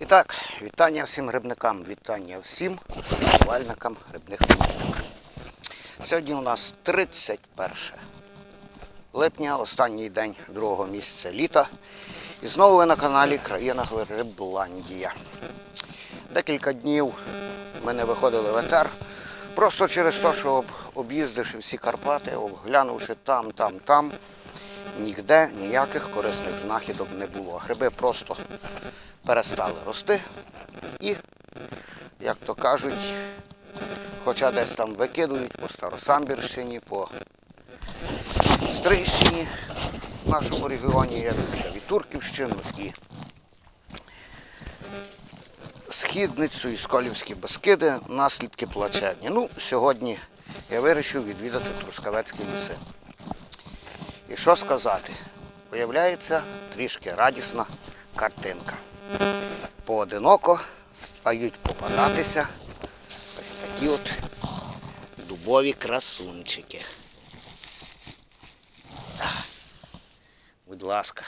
І так, вітання всім грибникам, вітання всім шанувальникам грибних помилок. Сьогодні у нас 31 липня, останній день другого місяця літа. І знову ви на каналі Країна Грибландія. Декілька днів ми не виходили в етер. Просто через те, що об'їздивши всі Карпати, обглянувши там, там, там, ніде ніяких корисних знахідок не було. Гриби просто перестали рости і, як то кажуть, хоча десь там викидують по Старосамбірщині, по Стрийщині, в нашому регіоні є і Турківщину, і Східницю, і Сколівські Бескиди, наслідки плачевні. Ну, сьогодні я вирішив відвідати Трускавецькі ліси. І що сказати? Виявляється трішки радісна картинка. Поодиноко стають попадатися ось такі от дубові красунчики. Будь ласка,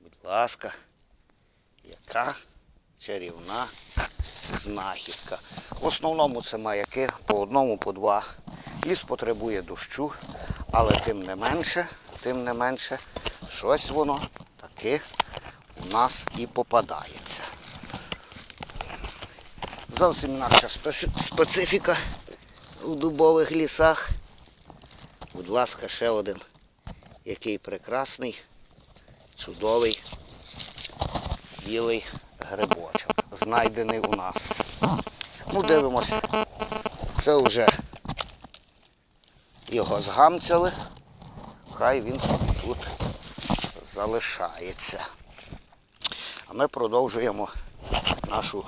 будь ласка, яка чарівна знахідка. В основному це маяки по одному, по два. Ліс потребує дощу, але тим не менше, тим не менше, щось воно таки у нас і попадається. Зовсім інакша специфіка у дубових лісах. Будь ласка, ще один, який прекрасний, чудовий білий грибочок, знайдений у нас. Ну, дивимося. Це вже його згамцяли. Хай він тут залишається. А ми продовжуємо нашу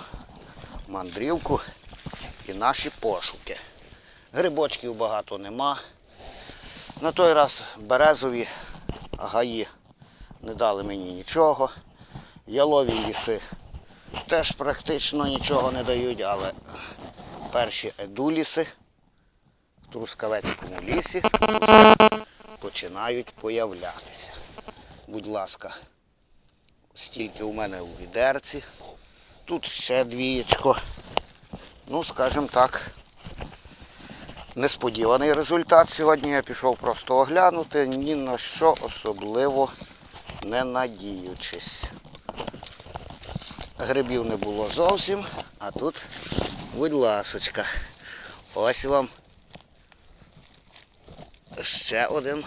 мандрівку і наші пошуки. Грибочків багато нема. На той раз березові гаї не дали мені нічого. Ялові ліси теж практично нічого не дають, але перші едуліси в Трускавецькому лісі починають появлятися. Будь ласка, стільки у мене у відерці. Тут ще двієчко. Ну, скажімо так, несподіваний результат. Сьогодні я пішов просто оглянути, ні на що особливо не надіючись. Грибів не було зовсім, а тут, будь ласочка, ось вам ще один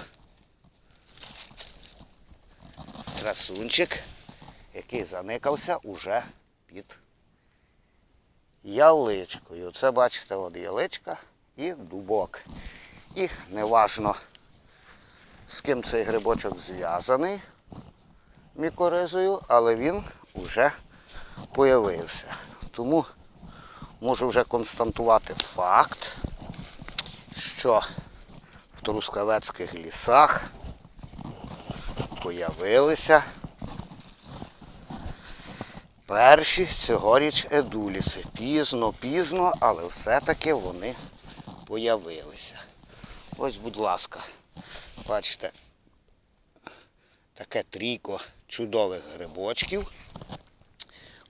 красунчик, який заникався уже під яличкою. Це бачите, от яличка і дубок. І неважно, з ким цей грибочок зв'язаний мікоризою, але він вже появився. Тому можу вже констатувати факт, що Трускавецьких лісах появилися перші цьогоріч едуліси. Пізно, пізно, але все-таки вони появилися. Ось, будь ласка, бачите, таке трійко чудових грибочків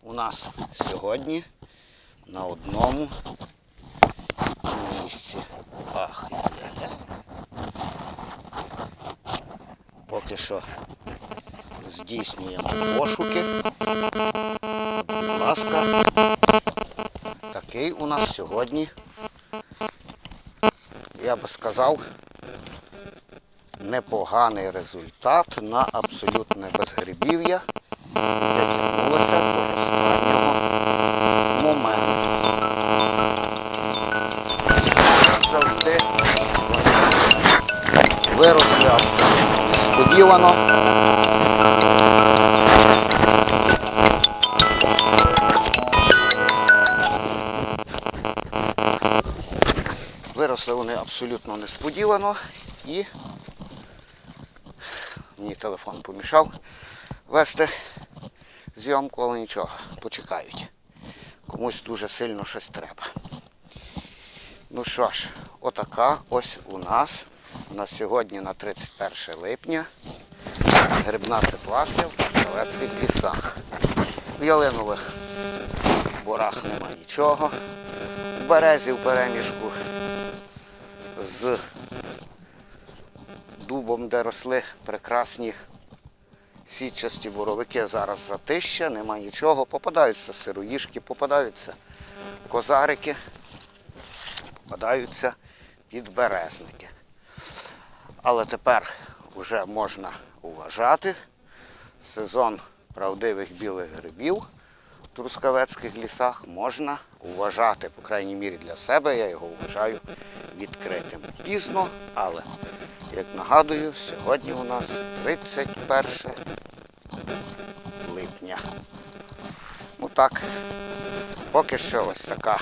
у нас сьогодні на одному місці. Ах, є. Поки що здійснюємо пошуки. Будь ласка, такий у нас сьогодні, я би сказав, непоганий результат на абсолютне безгрибів'я, абсолютно. Виросли вони абсолютно несподівано і мені телефон помішав вести зйомку, але нічого, почекають. Комусь дуже сильно щось треба. Ну що ж, отака ось у нас на сьогодні, на 31 липня, грибна ситуація в Трускавецьких лісах. В ялинових борах нема нічого. У березі в переміжку з дубом, де росли прекрасні сітчасті боровики, зараз затища, нема нічого. Попадаються сироїшки, попадаються козарики, попадаються підберезники. Але тепер вже можна вважати сезон правдивих білих грибів в Трускавецьких лісах можна вважати, по крайній мірі для себе, я його вважаю відкритим. Пізно, але, як нагадую, сьогодні у нас 31 липня. Ну так, поки що ось така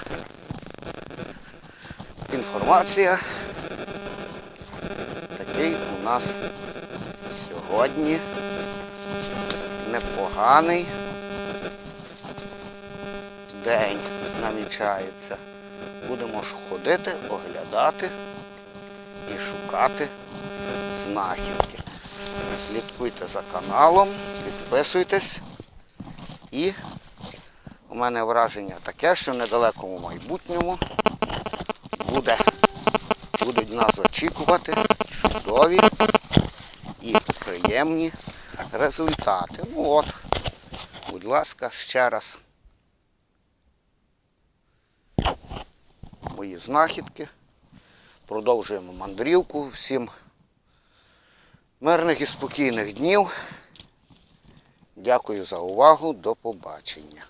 інформація. Такий у нас сьогодні непоганий день намічається. Будемо ж ходити, оглядати і шукати знахідки. Слідкуйте за каналом, підписуйтесь. І у мене враження таке, що в недалекому майбутньому буде, будуть нас очікувати чудові і приємні результати. Ну от, будь ласка, ще раз. Мої знахідки. Продовжуємо мандрівку. Всім мирних і спокійних днів. Дякую за увагу. До побачення.